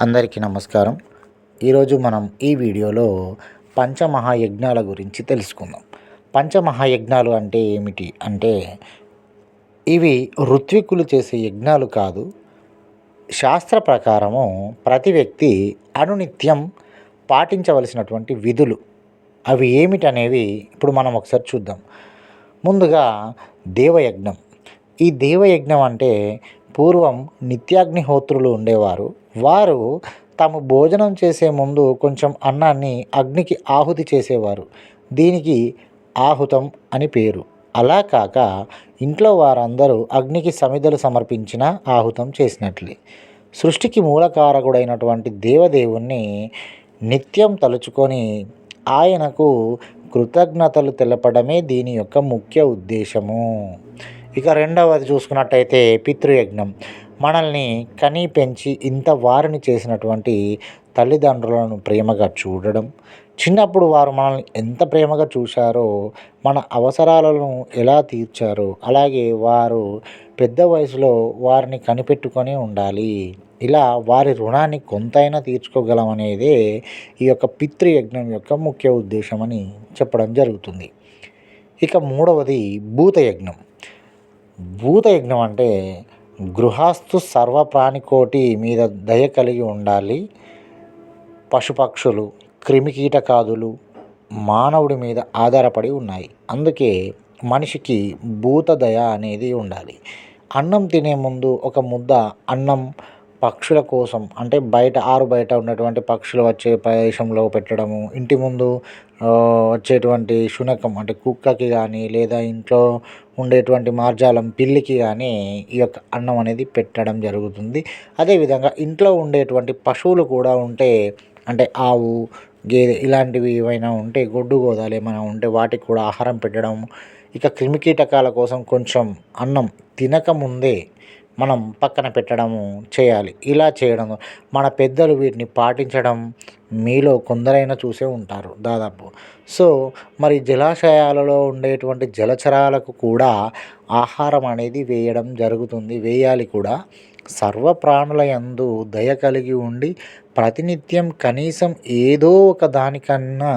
అందరికీ నమస్కారం. ఈరోజు మనం ఈ వీడియోలో పంచమహాయజ్ఞాల గురించి తెలుసుకుందాం. పంచమహాయజ్ఞాలు అంటే ఏమిటి? అంటే ఇవి ఋత్వికులు చేసే యజ్ఞాలు కాదు. శాస్త్ర ప్రకారము ప్రతి వ్యక్తి అనునిత్యం పాటించవలసినటువంటి విధులు. అవి ఏమిటనేవి ఇప్పుడు మనం ఒకసారి చూద్దాం. ముందుగా దేవయజ్ఞం. ఈ దేవయజ్ఞం అంటే పూర్వం నిత్యాగ్నిహోత్రులు ఉండేవారు. వారు తాము భోజనం చేసే ముందు కొంచెం అన్నాన్ని అగ్నికి ఆహుతి చేసేవారు. దీనికి ఆహుతం అని పేరు. అలా కాక ఇంట్లో వారందరూ అగ్నికి సమిధలు సమర్పించిన ఆహుతం చేసినట్లే. సృష్టికి మూలకారకుడైనటువంటి దేవదేవుణ్ణి నిత్యం తలుచుకొని ఆయనకు కృతజ్ఞతలు తెలపడమే దీని యొక్క ముఖ్య ఉద్దేశము. ఇక రెండవది చూసుకున్నట్టయితే పితృయజ్ఞం. మనల్ని కని పెంచి ఇంత వారిని చేసినటువంటి తల్లిదండ్రులను ప్రేమగా చూడడం. చిన్నప్పుడు వారు మనల్ని ఎంత ప్రేమగా చూశారో మన అవసరాలను ఎలా తీర్చారో అలాగే వారు పెద్ద వయసులో వారిని కనిపెట్టుకొని ఉండాలి. ఇలా వారి రుణాన్ని కొంతైనా తీర్చుకోగలం అనేదే ఈ యొక్క పితృయజ్ఞం యొక్క ముఖ్య ఉద్దేశం అని చెప్పడం జరుగుతుంది. ఇక మూడవది భూతయజ్ఞం. భూతయజ్ఞం అంటే గృహస్థు సర్వప్రాణికోటి మీద దయ కలిగి ఉండాలి. పశుపక్షులు క్రిమికీటకాదులు మానవుడి మీద ఆధారపడి ఉన్నాయి. అందుకే మనిషికి భూత దయ అనేది ఉండాలి. అన్నం తినే ముందు ఒక ముద్ద అన్నం పక్షుల కోసం అంటే బయట ఆరు బయట ఉన్నటువంటి పక్షులు వచ్చే ప్రదేశంలో పెట్టడము ఇంటి ముందు వచ్చేటువంటి శునకం అంటే కుక్కకి కానీ లేదా ఇంట్లో ఉండేటువంటి మార్జాలం పిల్లికి కానీ ఈ యొక్క అన్నం అనేది పెట్టడం జరుగుతుంది. అదేవిధంగా ఇంట్లో ఉండేటువంటి పశువులు కూడా ఉంటే అంటే ఆవు గేదె ఇలాంటివి ఏవైనా ఉంటే గొడ్డు గోదాలు ఏమైనా ఉంటే వాటికి కూడా ఆహారం పెట్టడం ఇక క్రిమికీటకాల కోసం కొంచెం అన్నం తినకముందే మనం పక్కన పెట్టడము చేయాలి. ఇలా చేయడం మన పెద్దలు వీటిని పాటించడం మీలో కొందరైనా చూసే ఉంటారు దాదాపు. సో మరి జలాశయాలలో ఉండేటువంటి జలచరాలకు కూడా ఆహారం అనేది వేయడం జరుగుతుంది వేయాలి కూడా. సర్వ ప్రాణుల యందు దయ కలిగి ఉండి ప్రతినిత్యం కనీసం ఏదో ఒక దానికన్నా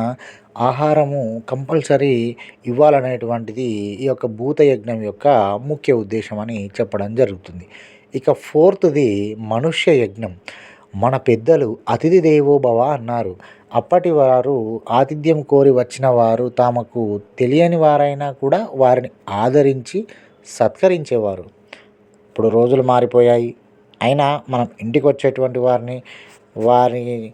ఆహారము కంపల్సరీ ఇవ్వాలనేటువంటిది ఈ యొక్క భూతయజ్ఞం యొక్క ముఖ్య ఉద్దేశం అని చెప్పడం జరుగుతుంది. ఇక ఫోర్త్ది మనుష్య యజ్ఞం. మన పెద్దలు అతిథి దేవో భవ అన్నారు. అప్పటి వారు ఆతిథ్యం కోరి వచ్చిన వారు తమకు తెలియని వారైనా కూడా వారిని ఆదరించి సత్కరించేవారు. ఇప్పుడు రోజులు మారిపోయాయి. అయినా మనం ఇంటికి వచ్చేటువంటి వారిని వారి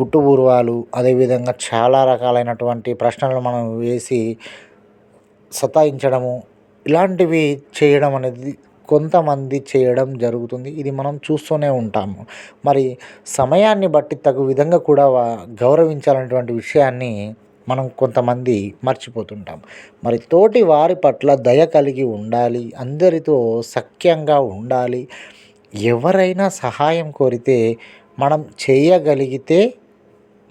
పుట్టుపూర్వాలు అదేవిధంగా చాలా రకాలైనటువంటి ప్రశ్నలు మనం వేసి సతాయించడము ఇలాంటివి చేయడం అనేది కొంతమంది చేయడం జరుగుతుంది. ఇది మనం చూస్తూనే ఉంటాము. మరి సమయాన్ని బట్టి తగు విధంగా కూడా గౌరవించాలనేటువంటి విషయాన్ని మనం కొంతమంది మర్చిపోతుంటాం. మరి తోటి వారి పట్ల దయ కలిగి ఉండాలి అందరితో సఖ్యంగా ఉండాలి ఎవరైనా సహాయం కోరితే మనం చేయగలిగితే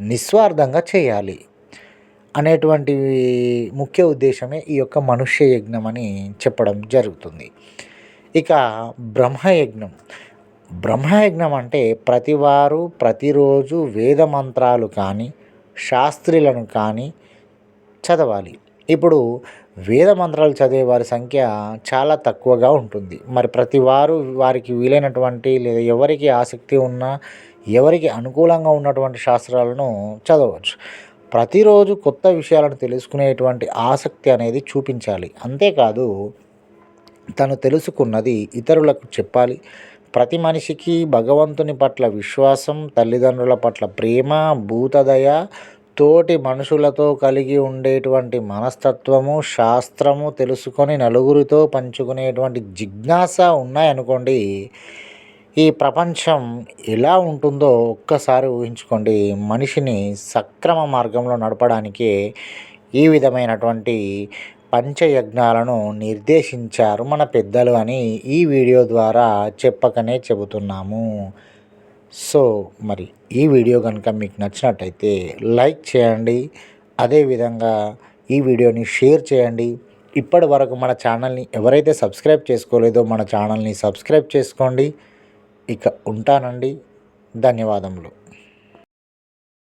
నిస్వార్థంగా చేయాలి అనేటువంటి ముఖ్య ఉద్దేశమే ఈ యొక్క మనుష్య యజ్ఞం అని చెప్పడం జరుగుతుంది. ఇక బ్రహ్మయజ్ఞం. బ్రహ్మయజ్ఞం అంటే ప్రతివారు ప్రతిరోజు వేద మంత్రాలు కానీ శాస్త్రులను కానీ చదవాలి. ఇప్పుడు వేద మంత్రాలు చదివే వారి సంఖ్య చాలా తక్కువగా ఉంటుంది. మరి ప్రతి వారు వారికి వీలైనటువంటి లేదా ఎవరికి ఆసక్తి ఉన్నా ఎవరికి అనుకూలంగా ఉన్నటువంటి శాస్త్రాలను చదవచ్చు. ప్రతిరోజు కొత్త విషయాలను తెలుసుకునేటువంటి ఆసక్తి అనేది చూపించాలి. అంతేకాదు తను తెలుసుకున్నది ఇతరులకు చెప్పాలి. ప్రతి మనిషికి భగవంతుని పట్ల విశ్వాసం తల్లిదండ్రుల పట్ల ప్రేమ భూతదయ తోటి మనుషులతో కలిగి ఉండేటువంటి మనస్తత్వము శాస్త్రము తెలుసుకొని నలుగురితో పంచుకునేటువంటి జిజ్ఞాస ఉన్నాయనుకోండి ఈ ప్రపంచం ఎలా ఉంటుందో ఒక్కసారి ఊహించుకోండి. మనిషిని సక్రమ మార్గంలో నడపడానికి ఈ విధమైనటువంటి పంచయజ్ఞాలను నిర్దేశించారు మన పెద్దలు అని ఈ వీడియో ద్వారా చెప్పకనే చెబుతున్నాము. సో మరి ఈ వీడియో కనుక మీకు నచ్చినట్టయితే లైక్ చేయండి. అదేవిధంగా ఈ వీడియోని షేర్ చేయండి. ఇప్పటి వరకు మన ఛానల్ని ఎవరైతే సబ్స్క్రైబ్ చేసుకోలేదో మన ఛానల్ని సబ్స్క్రైబ్ చేసుకోండి. ఇక ఉంటానండి. ధన్యవాదములు.